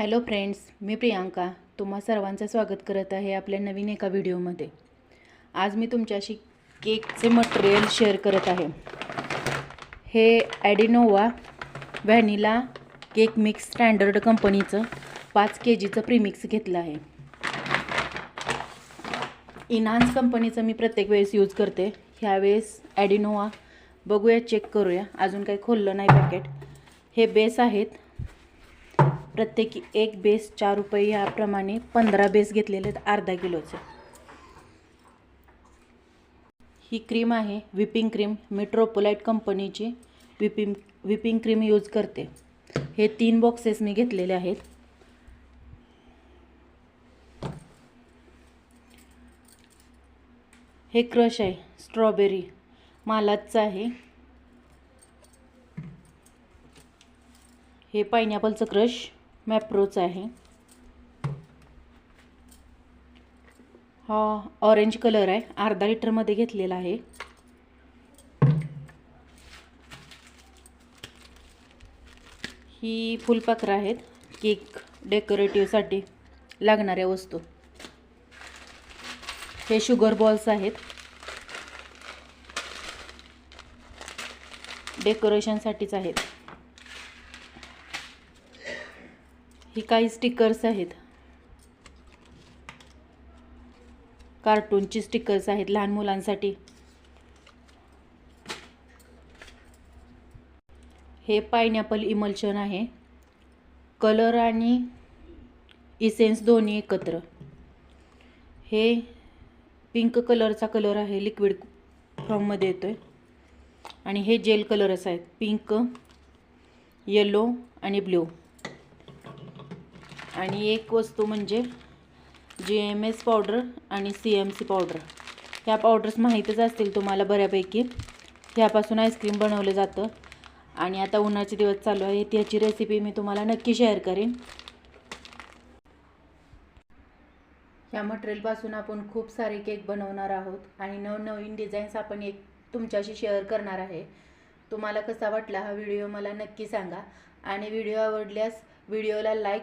Hello friends मी प्रियांका तुम्हा सर्वांचं स्वागत करत आहे आपल्या नवीन एका व्हिडिओमध्ये. आज मी तुमच्याशी केकचे मटेरियल शेअर करत आहे. हे Adinova vanilla cake mix standard कंपनीचं पाच के जीचं प्रीमिक्स घेतलं आहे. इन्हान्स कंपनीचं मी प्रत्येक वेळेस यूज करते. ह्यावेळेस ॲडिनोवा बघूया चेक करूया. अजून काही खोललं नाही पॅकेट. हे बेस आहेत. प्रत्येकी एक बेस चार रुपये याप्रमाणे पंधरा बेस घेतलेले आहेत अर्धा किलोचे. ही क्रीम आहे व्हिपिंग क्रीम. मी ट्रोपोलाईट कंपनीची व्हिपिंग व्हिपिंग क्रीम यूज करते. हे तीन बॉक्सेस मी घेतलेले आहेत. हे क्रश आहे स्ट्रॉबेरी. मालाचं आहे. हे पायनॅपलचं क्रश. मॅप्रोचं आहे हा। ऑरेंज कलर आहे अर्धा लिटरमध्ये घेतलेला आहे. ही फुलपाखरं आहेत. केक डेकोरेटिव्हसाठी लागणाऱ्या वस्तू. हे शुगर बॉल्स आहेत. डेकोरेशनसाठीच आहेत. ही काही स्टिकर्स आहेत. कार्टूनची स्टिकर्स आहेत लहान मुलांसाठी. हे पायनॅपल इमल्शन आहे. कलर आणि इसेन्स दोन्ही एकत्र. हे पिंक कलरचा कलर आहे लिक्विड फॉर्ममध्ये येतो आहे आणि हे जेल कलर्स आहेत पिंक येलो आणि ब्ल्यू आणि एक वस्तू म्हणजे जी एम एस पावडर आणि सी एम सी पावडर ह्या पावडर्स माहीतच असतील तुम्हाला बऱ्यापैकी. ह्यापासून आईस्क्रीम बनवलं जातं. आणि आता उन्हाचे दिवस चालू आहे त्याची रेसिपी मी तुम्हाला नक्की शेअर करेन. ह्या मटेरियलपासून आपण खूप सारे केक बनवणार आहोत. आणि नवनवीन डिझाईन्स आपण एक तुमच्याशी शेअर करणार आहे. तुम्हाला कसा वाटला हा व्हिडिओ मला नक्की सांगा. आणि व्हिडिओ आवडल्यास व्हिडिओला लाईक